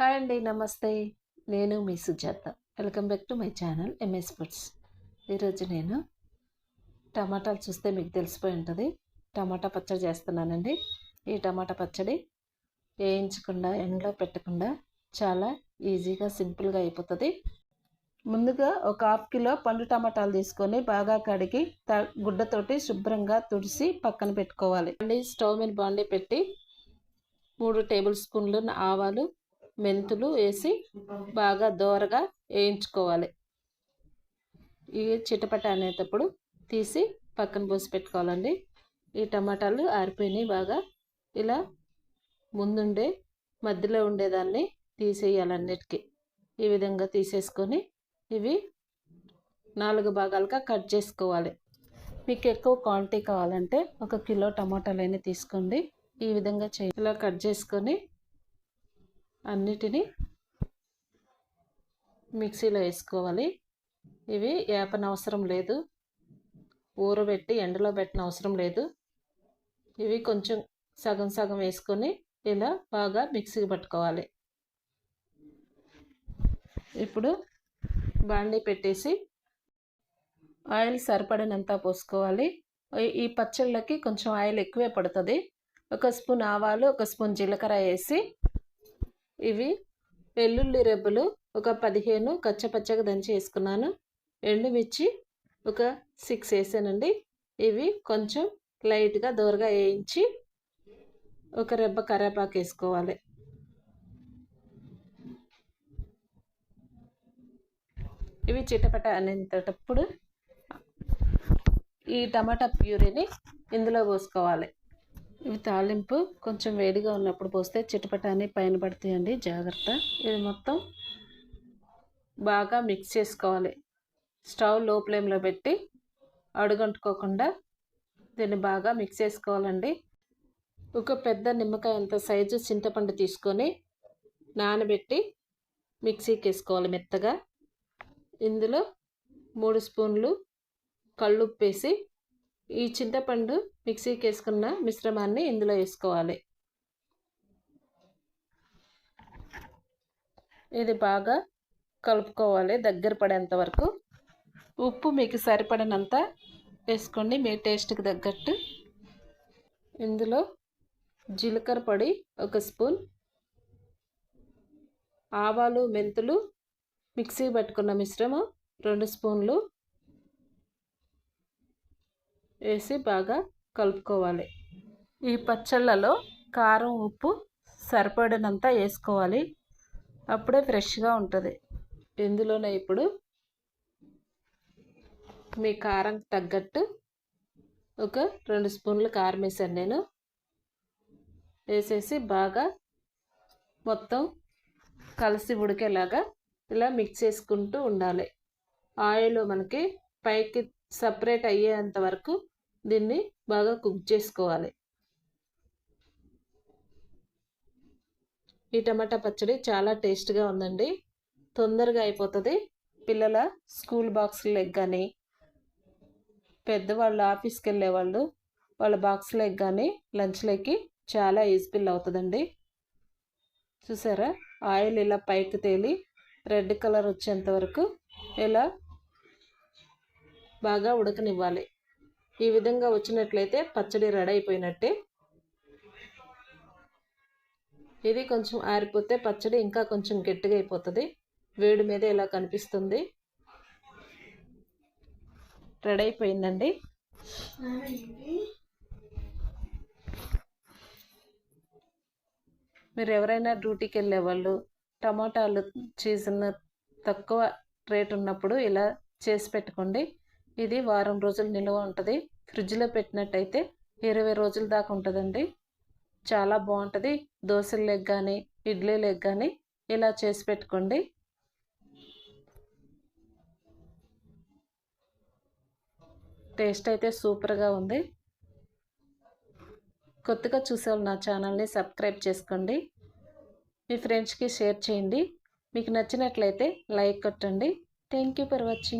Hi అండి నమస్తే. నేను మీ Sujatha. Welcome back to my channel MS foods ఈరోజు నేను టమాటాలు చూస్తే మీకు తెలిసిపోయి ఉంటుంది. టమాటా పచ్చడి చేస్తున్నానండి. ఈ టమాటా పచ్చడి వేయించకుండా ఎండలో పెట్టకుండా చాలా ఈజీగా సింపుల్గా అయిపోతుంది. ముందుగా ఒక హాఫ్ కిలో పండు టమాటాలు తీసుకొని బాగా కడిగి త గుడ్డతోటి శుభ్రంగా తుడిసి పక్కన పెట్టుకోవాలి. స్టవ్ మీద బాండి పెట్టి మూడు టేబుల్ స్పూన్లు ఆవాలు మెంతులు వేసి బాగా దోరగా వేయించుకోవాలి. ఇవి చిటపట అనేటప్పుడు తీసి పక్కన పోసి పెట్టుకోవాలండి. ఈ టమాటాలు ఆరిపోయినాయి బాగా. ఇలా ముందుండే మధ్యలో ఉండేదాన్ని తీసేయాలన్నిటికీ ఈ విధంగా తీసేసుకొని ఇవి నాలుగు భాగాలుగా కట్ చేసుకోవాలి. మీకు ఎక్కువ క్వాంటిటీ కావాలంటే ఒక కిలో టమాటాలు తీసుకోండి. ఈ విధంగా చే ఇలా కట్ చేసుకొని అన్నిటినీ మిక్సీలో వేసుకోవాలి. ఇవి వేపనవసరం లేదు. ఊరబెట్టి ఎండలో పెట్టిన అవసరం లేదు. ఇవి కొంచెం సగం సగం వేసుకొని ఇలా బాగా మిక్సీకి పట్టుకోవాలి. ఇప్పుడు బాండీ పెట్టేసి ఆయిల్ సరిపడినంత పోసుకోవాలి. ఈ పచ్చళ్ళకి కొంచెం ఆయిల్ ఎక్కువే పడుతుంది. ఒక స్పూన్ ఆవాలు ఒక స్పూన్ జీలకర్ర వేసి ఇవి వెల్లుల్లి రెబ్బలు ఒక పదిహేను కచ్చపచ్చగా దంచి వేసుకున్నాను. ఎండుమిర్చి ఒక సిక్స్ వేసానండి. ఇవి కొంచెం లైట్గా దూరగా వేయించి ఒక రెబ్బ కరేపాకు వేసుకోవాలి. ఇవి చిటపట అనేటప్పుడు ఈ టమాటా ప్యూరీని ఇందులో పోసుకోవాలి. ఇవి తాలింపు కొంచెం వేడిగా ఉన్నప్పుడు పోస్తే చిటపటాన్ని పైన పడతాయండి. జాగ్రత్త. ఇది మొత్తం బాగా మిక్స్ చేసుకోవాలి. స్టవ్లో ఫ్లేమ్లో పెట్టి అడుగంటుకోకుండా దీన్ని బాగా మిక్స్ చేసుకోవాలండి. ఒక పెద్ద నిమ్మకాయ అంత సైజు చింతపండు తీసుకొని నానబెట్టి మిక్సీకి వేసుకోవాలి మెత్తగా. ఇందులో మూడు స్పూన్లు కళ్ళుప్పు వేసి ఈ చింతపండు మిక్సీకి వేసుకున్న మిశ్రమాన్ని ఇందులో వేసుకోవాలి. ఇది బాగా కలుపుకోవాలి దగ్గర పడేంత వరకు. ఉప్పు మీకు సరిపడినంత వేసుకోండి మీ టేస్ట్కి తగ్గట్టు. ఇందులో జీలకర్ర పొడి ఒక స్పూన్ ఆవాలు మెంతులు మిక్సీ పట్టుకున్న మిశ్రమం రెండు స్పూన్లు వేసి బాగా కలుపుకోవాలి. ఈ పచ్చళ్ళలో కారం ఉప్పు సరిపడినంత వేసుకోవాలి. అప్పుడే ఫ్రెష్గా ఉంటుంది. ఇందులోనే ఇప్పుడు మీ కారం తగ్గట్టు ఒక రెండు స్పూన్లు కారం వేసాను నేను. వేసేసి బాగా మొత్తం కలిసి ఉడికేలాగా ఇలా మిక్స్ చేసుకుంటూ ఉండాలి. ఆయిల్ మనకి పైకి సపరేట్ అయ్యేంత వరకు దీన్ని బాగా కుక్ చేసుకోవాలి. ఈ టమాటా పచ్చడి చాలా టేస్ట్గా ఉందండి. తొందరగా అయిపోతుంది. పిల్లల స్కూల్ బాక్స్లకు కానీ పెద్దవాళ్ళు ఆఫీస్కి వెళ్ళే వాళ్ళు వాళ్ళ బాక్స్లకు కానీ లంచ్లోకి చాలా యూజ్ఫుల్ అవుతుందండి. చూసారా? ఆయిల్ ఇలా పైకి తేలి రెడ్ కలర్ వచ్చేంత వరకు ఇలా బాగా ఉడకనివ్వాలి. ఈ విధంగా వచ్చినట్లయితే పచ్చడి రెడీ అయిపోయినట్టే. ఇది కొంచెం ఆరిపోతే పచ్చడి ఇంకా కొంచెం గట్టిగా అయిపోతుంది. వేడి మీద ఇలా కనిపిస్తుంది. రెడీ అయిపోయిందండి. మీరు ఎవరైనా డ్యూటీకి వెళ్ళే వాళ్ళు టమాటాలు సీజన్ తక్కువ రేట్ ఉన్నప్పుడు ఇలా చేసి పెట్టుకోండి. ఇది వారం రోజులు నిల్వ ఉంటుంది. ఫ్రిడ్జ్లో పెట్టినట్టయితే ఇరవై రోజుల దాకా ఉంటుందండి. చాలా బాగుంటుంది. దోశల లెగ్ కానీ ఇడ్లీ లెగ్ కానీ ఇలా చేసి పెట్టుకోండి. టేస్ట్ అయితే సూపర్గా ఉంది. కొత్తగా చూసేవాళ్ళు నా ఛానల్ని సబ్స్క్రైబ్ చేసుకోండి. మీ ఫ్రెండ్స్కి షేర్ చేయండి. మీకు నచ్చినట్లయితే లైక్ కొట్టండి. Thank you for watching.